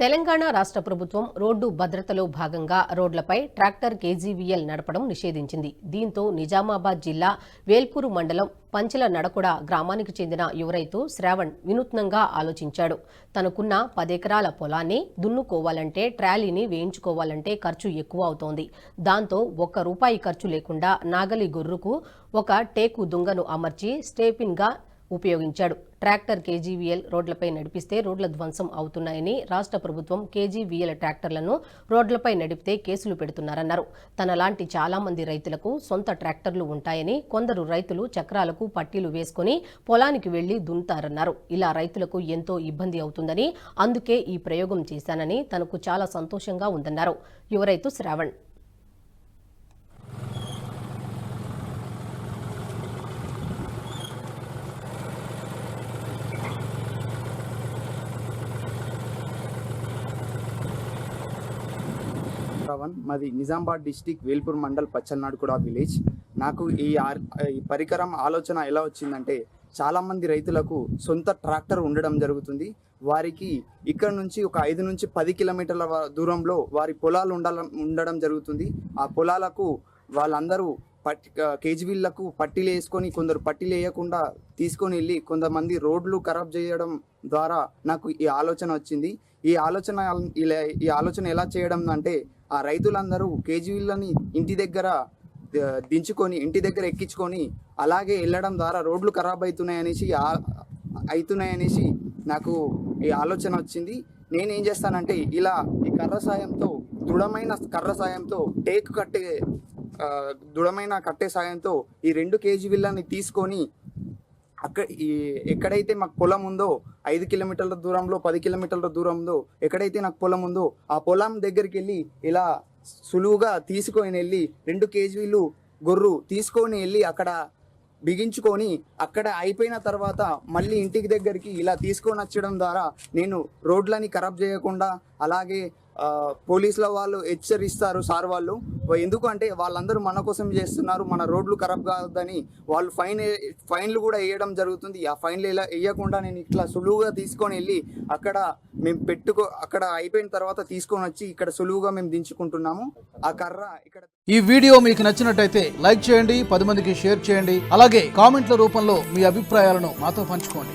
తెలంగాణ రాష్ట్ర ప్రభుత్వం రోడ్డు భద్రతలో భాగంగా రోడ్లపై ట్రాక్టర్ కేజీవీఎల్ నడపడం నిషేధించింది. దీంతో నిజామాబాద్ జిల్లా వేల్పూరు మండలం పంచల నడకుడ గ్రామానికి చెందిన యువ రైతు శ్రావణ్ వినూత్నంగా ఆలోచించాడు. తనకున్న పదెకరాల పొలాన్ని దున్నుకోవాలంటే ట్రాలీని వేయించుకోవాలంటే ఖర్చు ఎక్కువ అవుతోంది. దాంతో ఒక్క రూపాయి ఖర్చు లేకుండా నాగలి గొర్రుకు ఒక టేకు దుంగను అమర్చి స్టేపిన్గా ఉపయోగించాడు. ట్రాక్టర్ కేజీవీఎల్ రోడ్లపై నడిపిస్తే రోడ్ల ధ్వంసం అవుతున్నాయని రాష్ట్ర ప్రభుత్వం కేజీవీఎల్ ట్రాక్టర్లను రోడ్లపై నడిపితే కేసులు పెడుతున్నారన్నారు. తనలాంటి చాలా మంది రైతులకు సొంత ట్రాక్టర్లు ఉంటాయని కొందరు రైతులు చక్రాలకు పట్టీలు వేసుకుని పొలానికి వెళ్ళి దున్నుతారన్నారు. ఇలా రైతులకు ఎంతో ఇబ్బంది అవుతుందని అందుకే ఈ ప్రయోగం చేశానని తనకు చాలా సంతోషంగా ఉందన్నారు. యువ రైతు శ్రావణ్. రవణ్ మాది నిజామాబాద్ డిస్టిక్ వేల్పూర్ మండల్ పచ్చల్నాడుగూడ విలేజ్. నాకు ఈ ఈ పరికరం ఆలోచన ఎలా వచ్చిందంటే చాలా మంది రైతులకు సొంత ట్రాక్టర్ ఉండడం జరుగుతుంది. వారికి ఇక్కడ నుంచి ఒక ఐదు నుంచి పది కిలోమీటర్ల దూరంలో వారి పొలాలు ఉండాల ఉండడం జరుగుతుంది. ఆ పొలాలకు వాళ్ళందరూ పట్టి కేజీవీళ్ళకు పట్టీలు వేసుకొని కొందరు పట్టీలు వేయకుండా తీసుకొని వెళ్ళి కొంతమంది రోడ్లు ఖరాబ్ చేయడం ద్వారా నాకు ఈ ఆలోచన వచ్చింది. ఈ ఆలోచన ఇలా ఈ ఆలోచన ఎలా చేయడం అంటే ఆ రైతులందరూ కేజీలని ఇంటి దగ్గర దించుకొని ఇంటి దగ్గర ఎక్కించుకొని అలాగే వెళ్ళడం ద్వారా రోడ్లు ఖరాబ్ అవుతున్నాయనేసి అవుతున్నాయనేసి నాకు ఈ ఆలోచన వచ్చింది. నేను ఏం చేస్తానంటే ఇలా ఈ కర్ర సాయంతో దృఢమైన కర్ర సాయంతో టేక్ కట్టే దృఢమైన కట్టే సాయంతో ఈ రెండు కేజీ విల్లని తీసుకొని అక్కడ ఈ ఎక్కడైతే మాకు పొలం ఉందో ఐదు కిలోమీటర్ల దూరంలో పది కిలోమీటర్ల దూరంలో ఎక్కడైతే నాకు పొలం ఉందో ఆ పొలం దగ్గరికి వెళ్ళి ఇలా సులువుగా తీసుకొని వెళ్ళి రెండు కేజీలు గొర్రు తీసుకొని వెళ్ళి అక్కడ బిగించుకొని అక్కడ అయిపోయిన తర్వాత మళ్ళీ ఇంటికి దగ్గరికి ఇలా తీసుకొని వచ్చడం ద్వారా నేను రోడ్లని ఖరాబ్ చేయకుండా అలాగే పోలీసుల వాళ్ళు హెచ్చరిస్తారు సార్ వాళ్ళు. ఎందుకంటే వాళ్ళందరూ మన కోసం చేస్తున్నారు మన రోడ్లు ఖరాబ్ కాదని వాళ్ళు ఫైన్ ఫైన్లు కూడా వేయడం జరుగుతుంది. ఆ ఫైన్లు ఇలా వేయకుండా నేను ఇట్లా సులువుగా తీసుకొని వెళ్ళి అక్కడ మేము పెట్టుకో అక్కడ అయిపోయిన తర్వాత తీసుకొని వచ్చి ఇక్కడ సులువుగా మేము దించుకుంటున్నాము. ఆ కర్ర ఇక్కడ ఈ వీడియో మీకు నచ్చినట్టయితే లైక్ చేయండి పది మందికి షేర్ చేయండి. అలాగే కామెంట్ల రూపంలో మీ అభిప్రాయాలను మాతో పంచుకోండి.